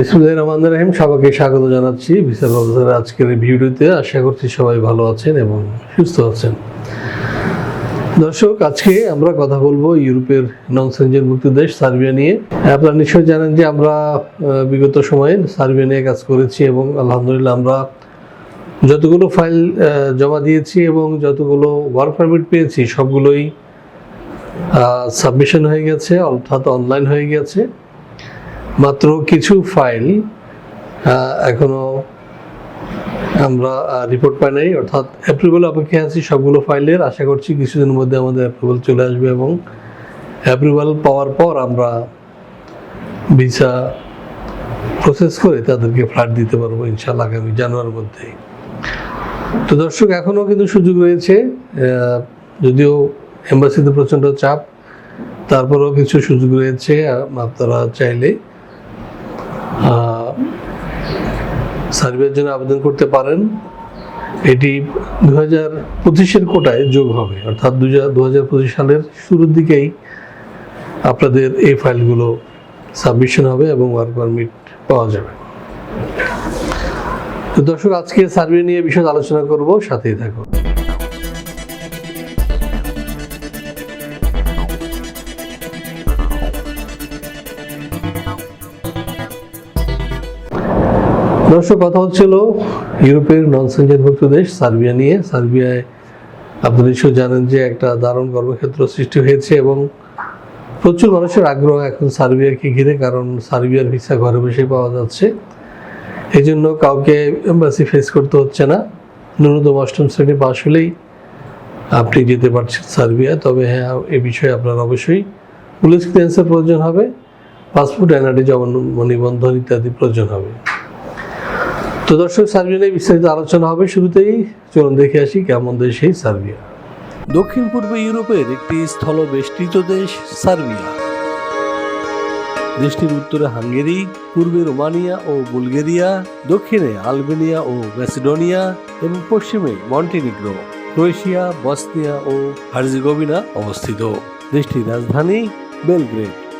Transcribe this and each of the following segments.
বিসমুল্লাহ রহমান রহিম। সবাইকে স্বাগত জানাচ্ছি ভিসা প্রফেসরের আজকের এই ভিডিওতে। আশা করছি সবাই ভালো আছেন এবং সুস্থ আছেন। দর্শক, আজকে আমরা কথা বলব ইউরোপের নন সেঞ্জেন মুক্ত দেশ সার্বিয়া নিয়ে। আপনারা নিশ্চয়ই জানেন যে আমরা বিগত সময়ে সার্বিয়া নিয়ে কাজ করেছি এবং আলহামদুলিল্লাহ আমরা যতগুলো ফাইল জমা দিয়েছি এবং যতগুলো ওয়ার্ক পারমিট পেয়েছি, সবগুলোই সাবমিশন হয়ে গেছে, অর্থাৎ অনলাইন হয়ে গেছে। মাত্র কিছু ফাইল এখনও আমরা রিপোর্ট পাই নাই। অর্থাৎ অ্যাপ্রুভাল অপেক্ষায় আছি সবগুলো ফাইলের। আশা করছি কিছুদিনের মধ্যে আমাদের অ্যাপ্রুভাল চলে আসবে এবং অ্যাপ্রুভাল পাওয়ার পর আমরা ভিসা প্রসেস করে তাদেরকে ফ্ল্যাট দিতে পারব ইনশাল্লাহ আগামী জানুয়ারির মধ্যেই তো দর্শক এখনও কিন্তু সুযোগ রয়েছে যদিও এম্বাসিতে প্রচণ্ড চাপ, তারপরেও কিছু সুযোগ রয়েছে আপনারা চাইলে সার্ভের জন্য আবেদন করতে পারেন। এটি দু হাজার পঁচিশের কোটায় যোগ হবে, অর্থাৎ দু হাজার পঁচিশ সালের শুরুর দিকেই আপনাদের এই ফাইলগুলো সাবমিশন হবে এবং ওয়ার্ক পারমিট পাওয়া যাবে। তো দর্শক, আজকে সার্ভে নিয়ে বিশদ আলোচনা করব, সাথেই থাকুন। দর্শক কথা হচ্ছিল, ইউরোপের নন সেঞ্জনভুক্ত দেশ, সার্বিয়া নিয়ে। সার্বিয়ায় আপনি নিশ্চয় জানেন যে একটা দারুণ কর্মক্ষেত্র সৃষ্টি হয়েছে এবং প্রচুর মানুষের আগ্রহ এখন সার্বিয়াকে ঘিরে, কারণ সার্বিয়ার ভিসা ঘরে বসে পাওয়া যাচ্ছে। এই জন্য কাউকে এম্বাসি ফেস করতে হচ্ছে না। ন্যূনতম অষ্টম শ্রেণি পাশ হলেই আপনি যেতে পারছেন সার্বিয়া তবে হ্যাঁ এ বিষয়ে আপনার অবশ্যই পুলিশ ক্লিয়ারেন্সের প্রয়োজন হবে পাসপোর্ট এনআরডি জমা নিবন্ধন ইত্যাদি প্রয়োজন হবে। তো দর্শক, সার্বিয়া নিয়ে বিস্তারিত আলোচনা হবে শুরুতেই। চলুন দেখে আসি কেমন দেশ এই সার্বিয়া। দক্ষিণ পূর্ব ইউরোপের একটি স্থলবেষ্টিত দেশ, সার্বিয়া। দেশটির উত্তরে হাঙ্গেরি, পূর্বে রোমানিয়া ও বুলগেরিয়া, দক্ষিণে আলবেনিয়া ও ম্যাসিডোনিয়া এবং পশ্চিমে মন্টিনিগ্রো, ক্রোয়েশিয়া, বসনিয়া ও হার্জিগোভিনা অবস্থিত। দেশটির রাজধানী বেলগ্রেড।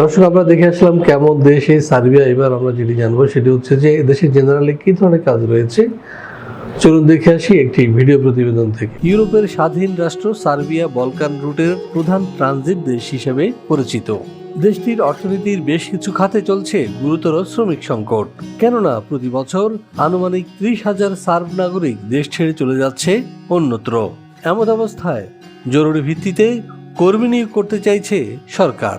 দর্শক, আমরা দেখে আসলাম কেমন দেশ সার্বিয়া এবার আমরা যেটি জানব সেটি হচ্ছে যে দেশে জেনারেলি কি ধরনের কাজ রয়েছে? চলুন দেখে আসি একটি ভিডিও প্রতিবেদন থেকে। ইউরোপের স্বাধীন রাষ্ট্র সার্বিয়া বলকান রুটের প্রধান ট্রানজিট দেশ হিসেবে পরিচিত। দেশটির অর্থনীতির বেশ কিছু খাতে চলছে গুরুতর শ্রমিক সংকট। কেননা, প্রতি বছর আনুমানিক ত্রিশ হাজার সার্ব নাগরিক দেশ ছেড়ে চলে যাচ্ছে অন্যত্র। এমন অবস্থায় জরুরি ভিত্তিতে কর্মী নিয়োগ করতে চাইছে সরকার।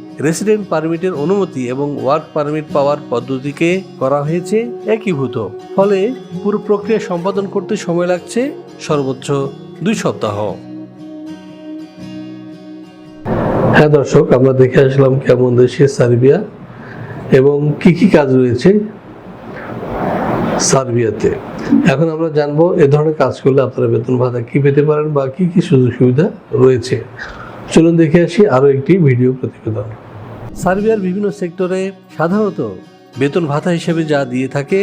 রেসিডেন্ট পারমিটের অনুমতি এবং ওয়ার্ক পারমিট পাওয়ার পদ্ধতিকে করা হয়েছে একীভূত। ফলে পুরো প্রক্রিয়া সম্পাদন করতে সময় লাগছে সর্বোচ্চ দুই সপ্তাহ। হ্যাঁ দর্শক, আমরা দেখে আসলাম কেমন দেশে সার্বিয়া এবং কি কি কাজ রয়েছে সার্বিয়াতে। এখন আমরা জানব এ ধরনের কাজ করলে আপনারা বেতন ভাতা কি পেতে পারেন বা কি কি সুযোগ সুবিধা রয়েছে। চলুন দেখে আসি আরও একটি ভিডিও প্রতিবেদন। সার্বিয়ার বিভিন্ন সেক্টরে সাধারণত বেতন ভাতা হিসেবে যা দিয়ে থাকে,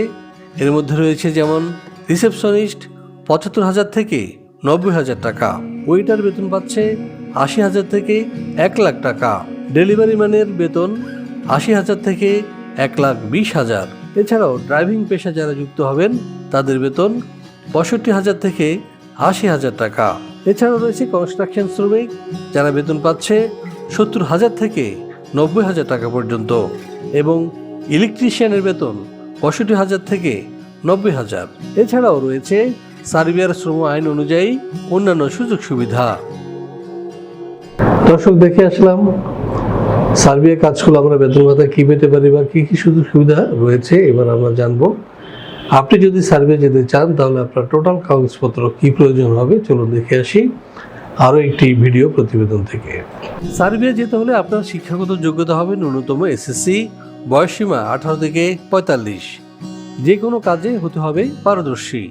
এর মধ্যে রয়েছে যেমন রিসেপশনিস্ট পঁচাত্তর হাজার থেকে নব্বই হাজার টাকা, ওয়েটার বেতন পাচ্ছে আশি হাজার থেকে এক লাখ টাকা, ডেলিভারি ম্যানের বেতন আশি হাজার থেকে এক লাখ বিশ হাজার। এছাড়াও ড্রাইভিং পেশা যারা যুক্ত হবেন, তাদের বেতন পঁয়ষট্টি হাজার থেকে আশি হাজার টাকা। এছাড়াও রয়েছে কনস্ট্রাকশন শ্রমিক যারা বেতন পাচ্ছে সত্তর হাজার থেকে নব্বই হাজার টাকা পর্যন্ত এবং ইলেকট্রিশিয়ানের বেতন পঁয়ষট্টি হাজার থেকে নব্বই হাজার। এছাড়াও রয়েছে সার্বিয়ার শ্রম আইন অনুযায়ী অন্যান্য সুযোগ সুবিধা। দর্শক, দেখে আসলাম সার্বিয়া কাজ করলে আমরা বেতন ভাতা কী পেতে পারি বা কি কি সুযোগ সুবিধা রয়েছে, এবার আমরা জানব আপনি যদি সার্ভে যেতে চান, তাহলে আপনার টোটাল কাগজপত্র কি প্রয়োজন হবে? চলুন দেখে আসি। আরও একটি ভিডিও প্রতিবেদন থেকে। সার্ভে যেতে হলে আপনার শিক্ষাগত যোগ্যতা হবে ন্যূনতম এসএসসি বয়সসীমা আঠারো থেকে পঁয়তাল্লিশ। যে কোনো কাজে হতে হবে পারদর্শী।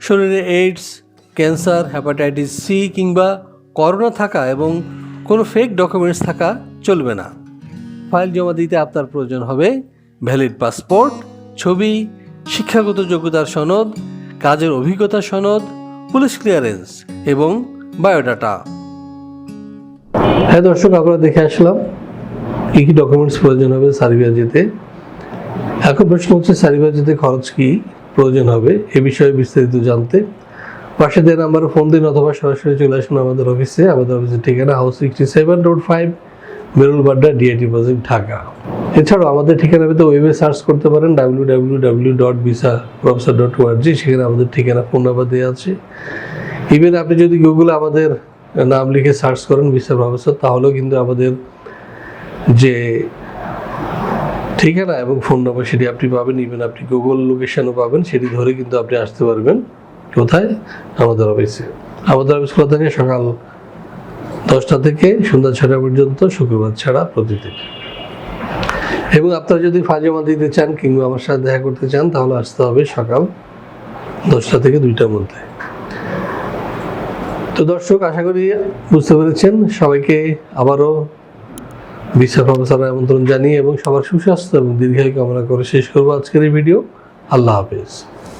শরীরে এইডস ক্যান্সার হ্যাপাটাইটিস সি কিংবা করোনা থাকা এবং কোনো ফেক ডকুমেন্টস থাকা চলবে না। ফাইল জমা দিতে আপনার প্রয়োজন হবে ভ্যালিড পাসপোর্ট ছবি শিক্ষাগত যোগ্যতার সনদ, কাজের অভিজ্ঞতা সনদ, পুলিশ ক্লিয়ারেন্স এবং বায়োডাটা। হ্যাঁ দর্শক আমরা দেখে আসলাম। কি কি ডকুমেন্টস প্রয়োজন হবে সার্বিয়া যেতে এখন প্রশ্ন হচ্ছে সার্বিয়া যেতে খরচ কি প্রয়োজন হবে? এ বিষয়ে বিস্তারিত জানতে। পাশে দেওয়া নাম্বারে ফোন দিন অথবা সরাসরি চলে আসুন আমাদের অফিসে। আমাদের অফিসের ঠিকানা house sixty seven road five Merul Badda DIT project Dhaka. এছাড়াও আমাদের ঠিকানা পেতে ওয়েবে সার্চ করতে পারেন W W W dot visa professor dot ORG সেখানে আমাদের ঠিকানা ফোন নাম্বার দেওয়া আছে। ইভেন আপনি যদি গুগলে আমাদের নাম লিখে সার্চ করেন ভিসা প্রফেসর তাহলেও কিন্তু আমাদের যে ঠিকানা এবং ফোন নাম্বার সেটি আপনি পাবেন ইভেন আপনি গুগল লোকেশনও পাবেন, সেটি ধরে কিন্তু আপনি আসতে পারবেন। কোথায়? আমাদের অফিসে আমাদের অফিস খোলা থাকে সকাল দশটা থেকে সন্ধ্যা ছটা পর্যন্ত শুক্রবার ছাড়া প্রতিদিন। এবং আপনারা যদি ফাজমা দিতে চান কিংবা আমার সাথে দেখা করতে চান, তাহলে আসতে হবে সকাল দশটা থেকে দুইটার মধ্যে। তো দর্শক, আশা করি বুঝতে পেরেছেন। সবাইকে আবারও বিশ্ব প্রফেসর আমন্ত্রণ জানিয়ে এবং সবার সুস্বাস্থ্য এবং দীর্ঘায়ু কামনা করে শেষ করব আজকের এই ভিডিও। আল্লাহ হাফেজ।